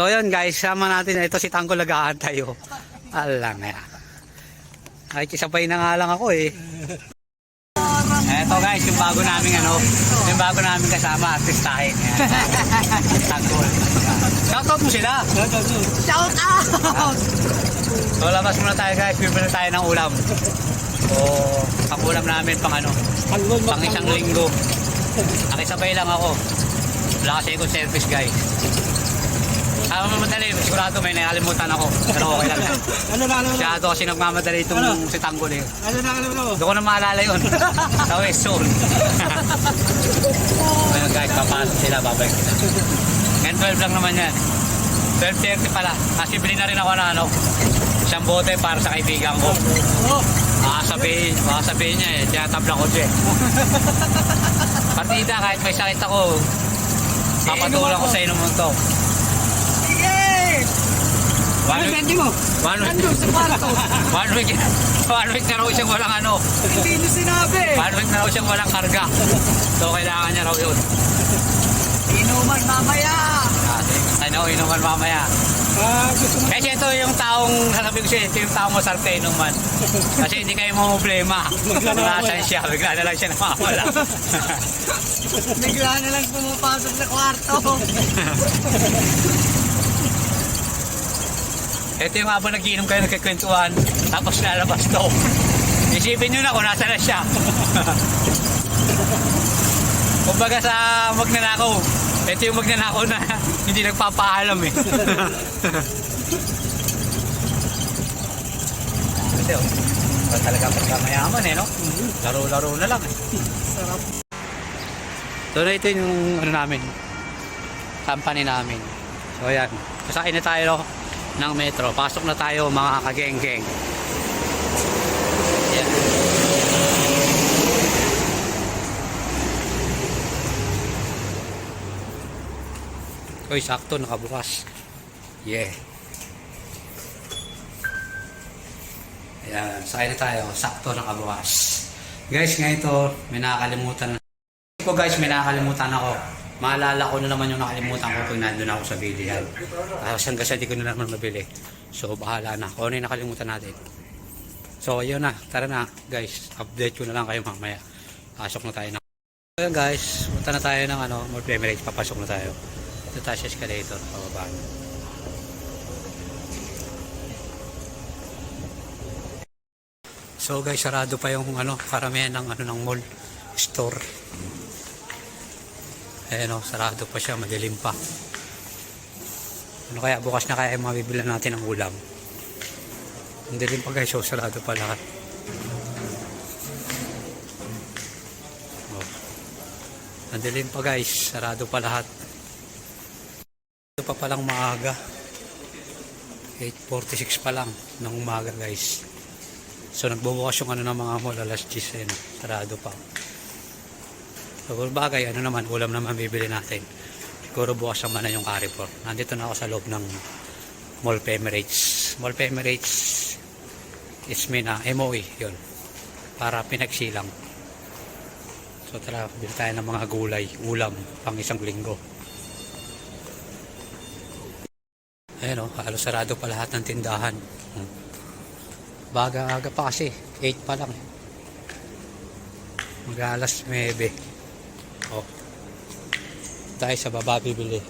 So yun guys, sama natin ito si Tanggol lagaan tayo. Alam na. Ay, kisabay na nga lang ako eh. Eto guys, yung bago namin ano, yung bago namin kasama, artistahin. Ayan. Tanggol. Shoutout mo sila. Shout out! So labas muna tayo guys, bibili tayo ng ulam. O pang ulam namin pang ano, pang isang linggo. Nakisabay lang ako. Wala kasi akong service guys. Ayaw mo madali, sigurado may nakalimutan ako. Pero okay lang yan. Ano na, ano na? Masyado kasi nagmamadali itong si Tanggol eh. Ano na, ano na? Doon ko na maalala yun. Sa West Zone. Ngayon guys, papasok sila, babalik sila. Ngayon 12 lang naman yan. 12.30 pala. Kasi bili na rin ako na ano, isang bote para sa kaibigan ko. Oh, Baka sabihin, baka sabihin niya eh, tinatabla ko siya. eh. Partida, kahit may sakit ako, papatulang ko sa inumun to. One Ano week, bente mo? one week, Nandun sa kwarto. one week, one week na raw siyang walang ano, Hindi nyo sinabi. one week na raw siyang walang karga. So, kailangan niya raw yun. Inuman mamaya. Ah, ano, inuman mamaya. Ah. Kasi ito yung taong, sasabihin ko siya, ito yung taong kayo inuman. Kasi hindi kayo mo problema. Nasaan siya, bigla na lang siya namamala. Bigla na lang pumapasok sa kwarto. ito yung habang nagiinom kayo nagkikwentuhan, tapos lalabas to. Isipin nyo na kung nasa na siya. Kumbaga sa magnanakaw, ito yung magnanakaw na hindi nagpapaalam eh. Kasi oh, talaga pagkamayaman eh, no? Laro-laro na lang eh. Sarap. So ito yung ano namin, company namin. So ayan, kasakay na tayo ng metro. Pasok na tayo mga kageng-geng. Ayan. Uy, sakto, nakabukas. Yeah. Ayan, sakay na tayo. Sakto, nakabukas. Guys, ngayon ito, may nakakalimutan ko guys, may nakakalimutan ako. Maalala ko na naman yung nakalimutan ko pag nandun ako sa bilihan. Tapos hanggang sa di ko na naman mabili. So bahala na. Kung ano yung nakalimutan natin. So ayun na. Tara na guys. Update ko na lang kayo mamaya. Pasok na tayo na. So yun guys. Punta na tayo ng ano, Mall Emirates. Papasok na tayo. Ito tayo sa escalator. Pababa. So guys, sarado pa yung ano, karamihan ng ano ng mall store. Ayan o, sarado pa siya, madilim pa. Ano kaya, bukas na kaya mabibila natin ang ulam. Ang dilim pa guys, so sarado pa lahat. Oh. Pa guys, sarado pa lahat. Ito pa palang maaga. 8.46 pa lang ng umaga guys. So nagbubukas yung ano ng mga mall alas 10 eh, sarado pa. So bagay, ano naman, ulam naman bibili natin. Siguro bukas naman na yung Carrefour. Nandito na ako sa loob ng Mall Emirates. Mall Emirates is mean na MOE, yun. Para pinagsilang. So tara, bili tayo ng mga gulay, ulam, pang isang linggo. Ayan o, halos sarado pa lahat ng tindahan. Hmm. Baga-aga pa kasi, 8 pa lang. Mag-alas 9. Oh. Tayo sa baba bibili.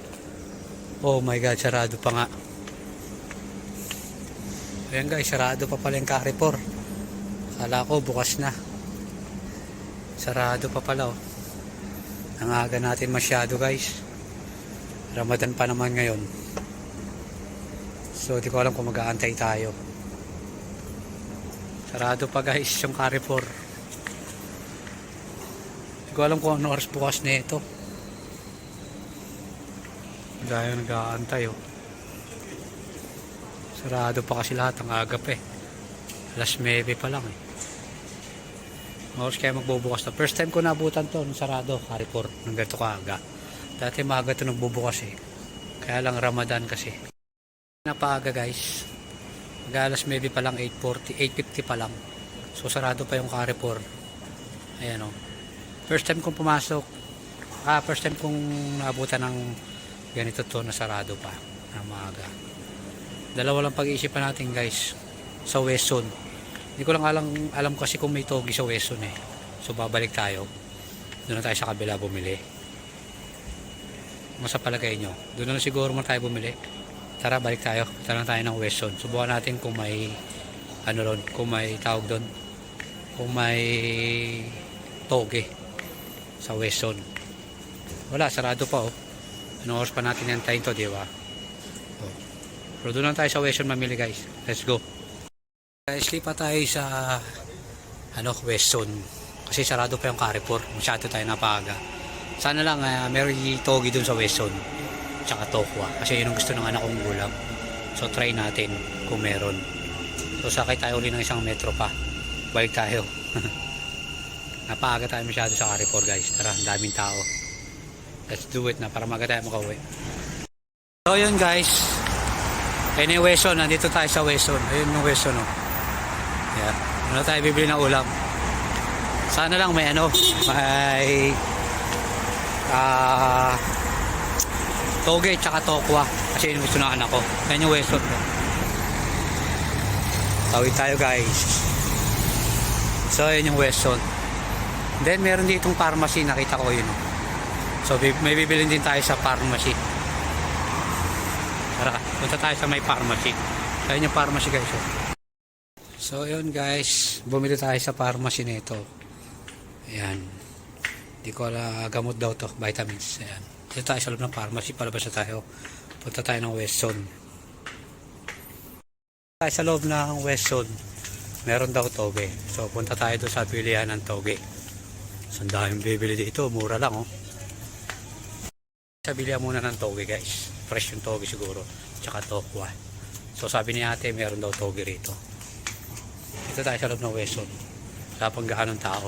Oh my god, sarado pa nga. Ayan guys, sarado pa pala yung Carrefour. Kala ko bukas na. Sarado pa pala oh. Ang aga natin masyado guys. Ramadan pa naman ngayon. So di ko alam kung mag-aantay tayo. Sarado pa guys yung Carrefour. Hindi ko alam kung ano oras bukas na ito. Dahil nag-aantay oh. Sarado pa kasi lahat ang aga pa eh. Alas 9 pa lang eh. Oras kaya magbubukas na. First time ko nabutan to nung sarado, Carrefour, nung ganito kaaga. Dati maaga to nagbubukas eh. Kaya lang Ramadan kasi. Napaaga guys. Mag alas 9 pa lang, 8.40, 8.50 pa lang. So sarado pa yung Carrefour. Ayan oh. First time kong pumasok. Ah, first time kong naabutan ng ganito to na sarado pa. na maaga. Dalawa lang pag-iisipan natin guys sa Weston. Hindi ko lang alam, alam kasi kung may togi sa Weston eh. So babalik tayo. Doon na tayo sa kabila bumili. Masa palagay nyo? Doon na siguro mo tayo bumili. Tara, balik tayo. Punta lang tayo ng Weston. Subukan natin kung may ano ron, kung may tawag doon. Kung may toge sa Weston. Wala, sarado pa oh. Anong oras pa natin yantayin to, di ba? Oh. Pero doon lang tayo sa Weston mamili guys. Let's go. Guys, lipat tayo sa ano, Weston. Kasi sarado pa yung Carrefour. Masyado tayo napaga. Sana lang uh, meron togi dun sa Weston. Tsaka Tokwa. Kasi yun ang gusto ng anak kong gulang. So try natin kung meron. So sakay tayo uli ng isang metro pa. Balik tayo. Napaaga tayo masyado sa Carrefour guys. Tara, ang daming tao. Let's do it na para maga tayo makauwi. So yun guys. Ayun yung Weston. Nandito tayo sa Weston. Ayun yung Weston oh. Yeah. Ano tayo bibili ng ulam? Sana lang may ano, may ah toge tsaka tokwa kasi yun gusto ng anak ko. Yan yung Weston. Tawid tayo guys. So yun yung Weston. Then meron ditong pharmacy nakita ko yun. So may bibilin din tayo sa pharmacy. Tara, punta tayo sa may pharmacy. So yun yung pharmacy guys. oh. So yun guys, bumili tayo sa pharmacy nito. Ayan. Hindi ko alam, gamot daw to, vitamins. Ayan. Dito tayo sa loob ng pharmacy, palabas na tayo. Punta tayo ng Weston. Tayo sa loob ng Weston, meron daw toge. So punta tayo doon sa pilihan ng toge. So ang bibili dito, mura lang oh. Sa bilihan muna ng toge guys. Fresh yung toge siguro. Tsaka tokwa. So sabi ni ate, meron daw toge rito. Dito tayo sa loob ng Weston. Wala pang gaanong tao.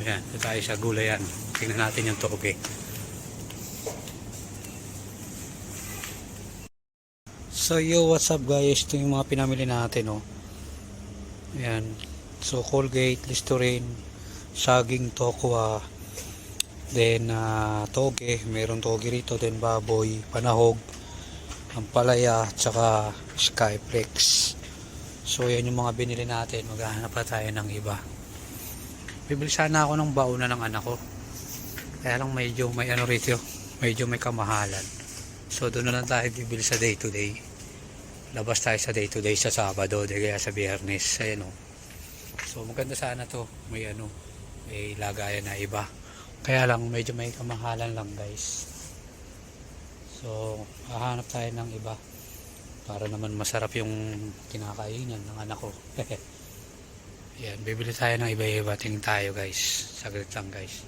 Ayan, dito tayo sa gulayan. Tingnan natin yung toge. So yo, what's up guys? Ito yung mga pinamili natin oh. Ayan. So Colgate, Listerine, saging tokwa, then ah, toge, meron toge rito, then baboy, panahog, ampalaya, tsaka skyflex. So yan yung mga binili natin. Maghahanap pa tayo ng iba. Bibili sana ako ng bauna ng anak ko. Kaya lang medyo may ano rito. Medyo may kamahalan. So doon na lang tayo bibili sa day to day. Labas tayo sa day to day sa Sabado. Di kaya sa Biyernes. Ayan o. So maganda sana to. May ano. May lagayan na iba. Kaya lang medyo may kamahalan lang guys. So hahanap tayo ng iba. Para naman masarap yung kinakainan ng anak ko. Yan, bibili tayo ng iba-iba. Tingin tayo guys. Saglit lang guys.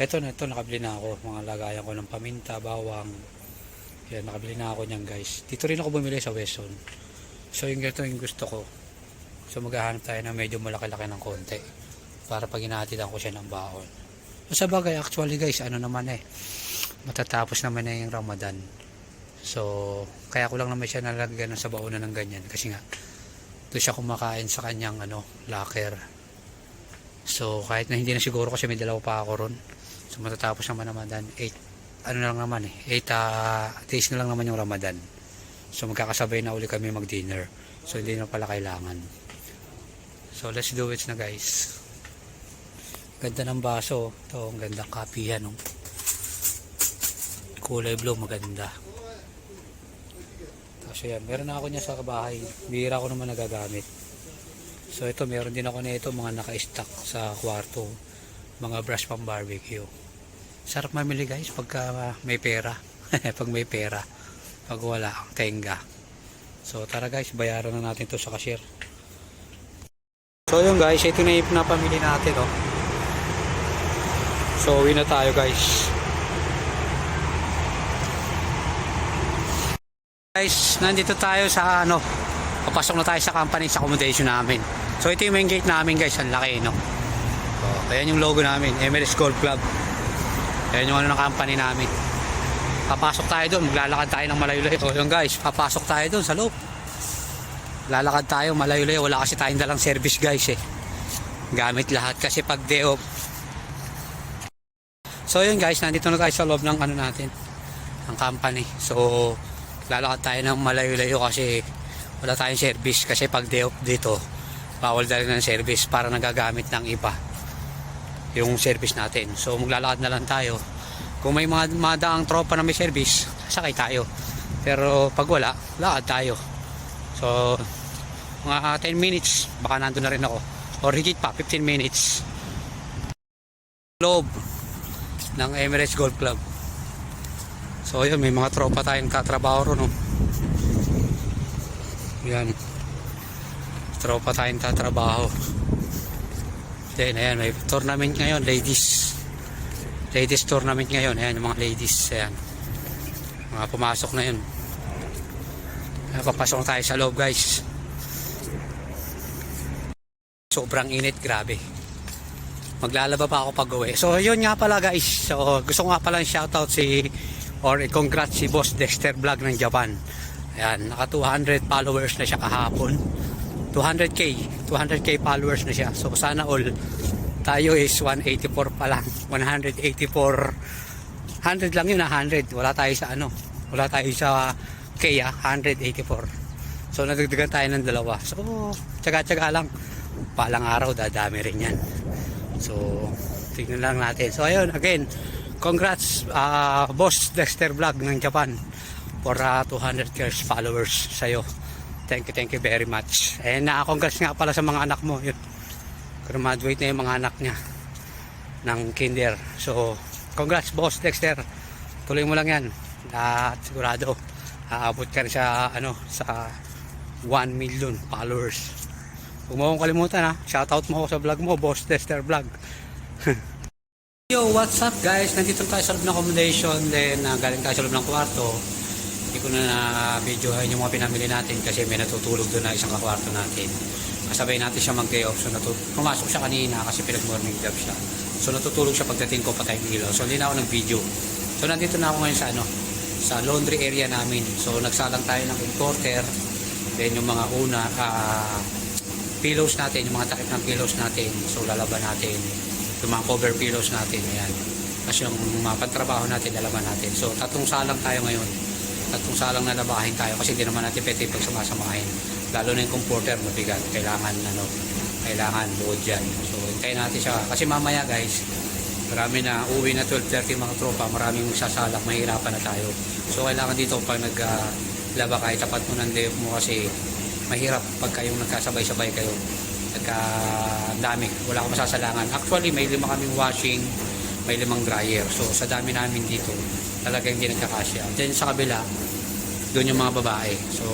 Eto na ito, nakabili na ako. Mga lagayan ko ng paminta, bawang. Yan, nakabili na ako niyan guys. Dito rin ako bumili sa Weston. So yung ganito yung gusto ko. So maghahanap tayo ng medyo malaki-laki ng konti. Para pag inatidan ko siya ng baon. Sa bagay, actually guys, ano naman eh. Matatapos naman na yung Ramadan. So, kaya ko lang naman siya nalagyan sa baonan ng ganyan. Kasi nga, doon siya kumakain sa kanyang ano, locker. So, kahit na hindi na siguro kasi may dalawa pa ako ron. So, matatapos naman Ramadan. 8, ano lang naman eh. 8 ah, days na lang naman yung Ramadan. So, magkakasabay na uli kami mag-dinner. So, hindi na pala kailangan. So, let's do it na guys. Ganda ng baso. Ito, ang gandang kapihan. Oh. Kulay blue, maganda. Tapos yan, meron na ako niya sa bahay. Bihira ko naman nagagamit. So ito, meron din ako na ito, mga naka-stock sa kwarto. Mga brush pang barbecue. Sarap mamili guys pagka may pera. Pag may pera. Pag wala, tenga. So tara guys, bayaran na natin to sa cashier. So yun guys, ito na yung napamili natin oh. So uwi na tayo guys. Guys, nandito tayo sa ano, papasok na tayo sa company sa accommodation namin. So ito yung main gate namin guys, ang laki no. So, ayan yung logo namin, MLS Golf Club. Ayan yung ano ng company namin. Papasok tayo doon, maglalakad tayo ng malayo-layo. So yun guys, papasok tayo doon sa loob. Lalakad tayo malayo-layo, wala kasi tayong dalang service guys eh. Gamit lahat kasi pag day off. So yun guys, nandito na tayo sa loob ng ano natin, ang company. So, lalakad tayo ng malayo-layo kasi wala tayong service. Kasi pag day off dito, bawal dali ng service para nagagamit ng iba yung service natin. So, maglalakad na lang tayo. Kung may mga madaang tropa na may service, sakay tayo. Pero pag wala, lakad tayo. So, mga 10 minutes, baka nandun na rin ako. Or higit pa, 15 minutes. Loob ng Emirates Golf Club. So, yun, may mga tropa tayong katrabaho ron, no? Yan. Tropa tayong tatrabaho. Then, ayan, may tournament ngayon, ladies. Ladies tournament ngayon. Ayan, yung mga ladies. Ayan. Mga pumasok na yun. Ayan, papasok tayo sa loob, guys. Sobrang init, grabe. Maglalaba pa ako pag uwi. So, yun nga pala, guys. So, gusto ko nga pala shoutout si or congrats si Boss Dexter Vlog ng Japan. Ayan, naka 200 followers na siya kahapon. 200k, 200k followers na siya. So sana all tayo is 184 pa lang. 184 100 lang yun, ah, 100. Wala tayo sa ano. Wala tayo sa K, ah, 184. So nadagdagan tayo ng dalawa. So tsaga-tsaga lang. Palang araw dadami rin yan. So tignan lang natin. So ayun, again, congrats uh, Boss Dexter Vlog ng Japan for uh, 200k followers sa'yo. Thank you, thank you very much. And uh, congrats nga pala sa mga anak mo. Yun. Graduate na yung mga anak niya ng kinder. So, congrats boss Dexter. Tuloy mo lang yan. At sigurado, aabot ka rin sa, ano, sa 1 million followers. Huwag mo akong kalimutan ha. Shoutout mo ako sa vlog mo, Boss Dexter Vlog. Yo, what's up guys? Nandito tayo sa loob ng accommodation. Then, uh, galing tayo sa loob ng kwarto. Hindi ko na na-videohan yung mga pinamili natin kasi may natutulog doon na isang kakwarto natin. Kasabay natin siya mag-day off. So, pumasok siya kanina kasi pinag-morning job siya. So, natutulog siya pagdating ko patay ng. So, hindi na ako nag-video. So, nandito na ako ngayon sa ano, sa laundry area namin. So, nagsalang tayo ng importer. Then, yung mga una, ah, pillows natin, yung mga takip ng pillows natin. So, lalaban natin. Yung mga cover pillows natin, ayan. Kasi yung mga pantrabaho natin, lalaban natin. So, tatlong salang tayo ngayon. Tatlong salang na labahin tayo kasi hindi naman natin pwede pag sumasamahin. Lalo na yung comforter, mabigat. Kailangan, ano, kailangan buod dyan. So, hintayin natin siya. Kasi mamaya, guys, marami na uwi na 12.30 mga tropa, maraming sasalak, mahirapan na tayo. So, kailangan dito pag naglaba uh, kahit tapat mo ng day off mo kasi mahirap pag kayong nagkasabay-sabay kayo. Nagka dami, wala akong masasalangan. Actually may lima kaming washing may limang dryer. So sa dami namin dito talaga hindi nagkakasya. Then sa kabila doon yung mga babae. So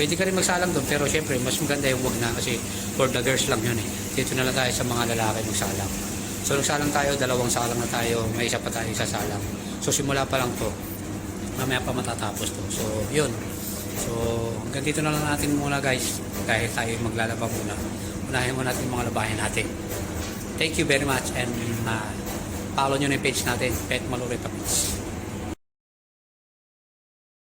pwede ka rin magsalang doon pero syempre mas maganda yung wag na kasi for the girls lang yun eh. Dito na lang tayo sa mga lalaki magsalang. So nagsalang tayo dalawang salang na tayo may isa pa tayo sasalang. So simula pa lang to. Mamaya pa matatapos to. So yun So, hanggang dito na lang natin muna guys. Dahil tayo maglalaba muna. Unahin muna natin mga labahin natin. Thank you very much and uh, follow nyo na yung page natin, Pet Maluri Tapits.